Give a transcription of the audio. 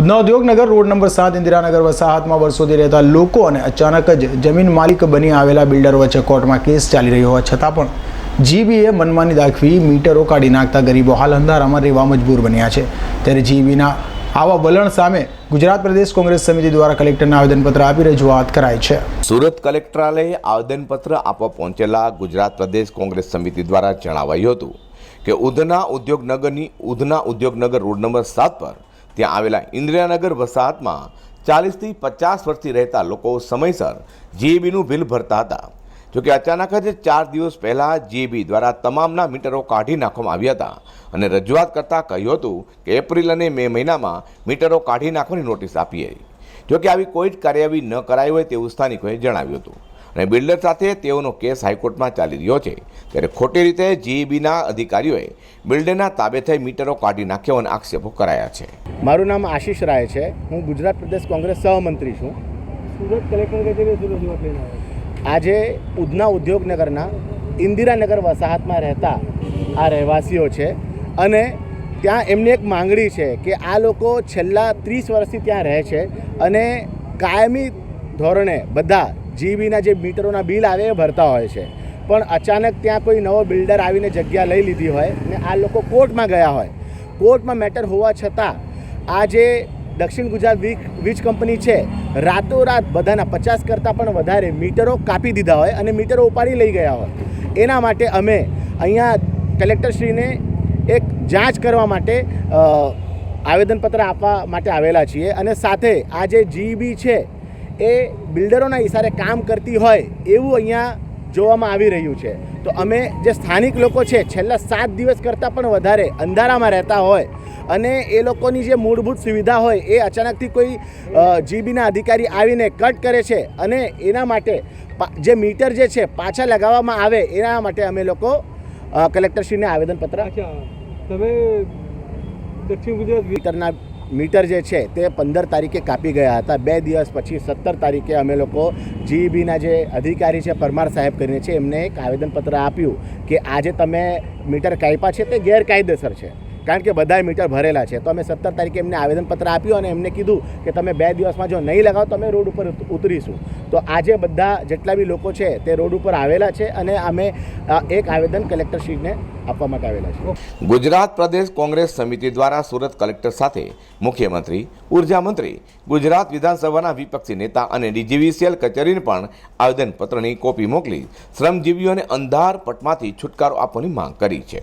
Udhna Udyognagar road number સાત ઇન્દિરાનગર વસાહતમાં વર્ષોથી રહેતા લોકો અને અચાનક જ જમીન માલિક બની આવેલા બિલ્ડર વચ્ચે કોર્ટમાં કેસ ચાલી રહ્યો હોવા છતાં પણ જીબીએ મનમાની દાખવી મીટરો કાઢી નાખતા ગરીબો હાલ અંધારામાં રહેવા મજબૂર બન્યા છે. ત્યારે જીબીના આવા વલણ સામે ગુજરાત પ્રદેશ કોંગ્રેસ સમિતિ દ્વારા કલેક્ટરને આવેદનપત્ર આપી રજૂઆત કરાઈ છે. સુરત કલેક્ટરાલયે આવેદનપત્ર આપવા પહોંચેલા ગુજરાત પ્રદેશ કોંગ્રેસ સમિતિ દ્વારા જણાવાયું હતું કે ઉધના ઉદ્યોગનગરની ઉધના ઉદ્યોગનગર રોડ નંબર સાત પર ત્યાં આવેલા ઇન્દિરાનગર વસાહતમાં ચાલીસથી પચાસ વર્ષથી રહેતા લોકો સમયસર જીએબીનું બિલ ભરતા હતા. જોકે અચાનક જ ચાર દિવસ પહેલાં જીએબી દ્વારા તમામના મીટરો કાઢી નાખવામાં આવ્યા હતા અને રજૂઆત કરતાં કહ્યું હતું કે એપ્રિલ અને મે મહિનામાં મીટરો કાઢી નાખવાની નોટિસ આપી હતી જોકે આવી કોઈ જ કાર્યવાહી ન કરાઈ હોય તેવું સ્થાનિકોએ જણાવ્યું હતું. અને બિલ્ડર સાથે તેઓનો કેસ હાઈકોર્ટમાં ચાલી રહ્યો છે. ત્યારે ખોટી રીતે જીઈબીના અધિકારીઓએ બિલ્ડરના તાબે થઈ મીટરો કાઢી નાખ્યો અને આક્ષેપો કરાયા છે. મારું નામ આશીષ રાય છે. હું ગુજરાત પ્રદેશ કોંગ્રેસ સહમંત્રી છું. સુરત કલેક્ટર રજૂઆત આજે ઉધના ઉદ્યોગનગરના ઇન્દિરાનગર વસાહતમાં રહેતા આ રહેવાસીઓ છે અને ત્યાં એમની એક માંગણી છે કે આ લોકો છેલ્લા ત્રીસ વર્ષથી ત્યાં રહે છે અને કાયમી ધોરણે બધા જીબીના જે મીટરોના બિલ આવે એ ભરતા હોય છે. પણ અચાનક ત્યાં કોઈ નવો બિલ્ડર આવીને જગ્યા લઈ લીધી હોય ને આ લોકો કોર્ટમાં ગયા હોય. કોર્ટમાં મેટર હોવા છતાં આ જે દક્ષિણ ગુજરાત વીજ વીજ કંપની છે, રાતોરાત બધાના પચાસ કરતાં પણ વધારે મીટરો કાપી દીધા હોય અને મીટરો ઉપાડી લઈ ગયા હોય. એના માટે અમે અહીંયા કલેક્ટરશ્રીને એક જાંચ કરવા માટે આવેદનપત્ર આપવા માટે આવેલા છીએ અને સાથે આ જે જીબી છે એ બિલ્ડરોના ઇશારે કામ કરતી હોય એવું અહીંયા જોવામાં આવી રહ્યું છે. તો અમે જે સ્થાનિક લોકો છે છેલ્લા સાત દિવસ કરતાં પણ વધારે અંધારામાં રહેતા હોય અને એ લોકોની જે મૂળભૂત સુવિધા હોય એ અચાનકથી કોઈ જીબીના અધિકારી આવીને કટ કરે છે અને એના માટે જે મીટર જે છે પાછા લગાવવામાં આવે એના માટે અમે લોકો કલેક્ટરશ્રીને આવેદનપત્ર તમે દક્ષિણ ગુજરાત મીટરના મીટર જે છે તે પંદર તારીખે કાપી ગયા હતા. બે દિવસ પછી સત્તર તારીખે અમે લોકો જીઈબીના જે અધિકારી છે પરમાર સાહેબ કરીને છે એમને એક આવેદનપત્ર આપ્યું કે આજે તમે મીટર કાપ્યા છે તે ગેરકાયદેસર છે. કારણ કે બધાય મીટર ભરેલા છે. તો અમે સત્તર તારીખે એમને આવેદનપત્ર આપ્યું અને એમને કીધું કે તમે બે દિવસમાં જો નહીં લગાવો તો અમે રોડ ઉપર ઉતરીશું. તો આજે બધા જેટલા બી લોકો છે તે રોડ ઉપર આવેલા છે અને અમે એક આવેદન કલેક્ટરશ્રીને આપવા માટે આવેલા છે. ગુજરાત પ્રદેશ કોંગ્રેસ સમિતિ દ્વારા સુરત કલેક્ટર સાથે મુખ્યમંત્રી, ઊર્જા મંત્રી, ગુજરાત વિધાનસભાના વિપક્ષી નેતા અને ડીજીવીસીએલ કચેરીને પણ આવેદનપત્રની કોપી મોકલી શ્રમજીવીઓને અંધાર પટમાંથી છુટકારો આપવાની માંગ કરી છે.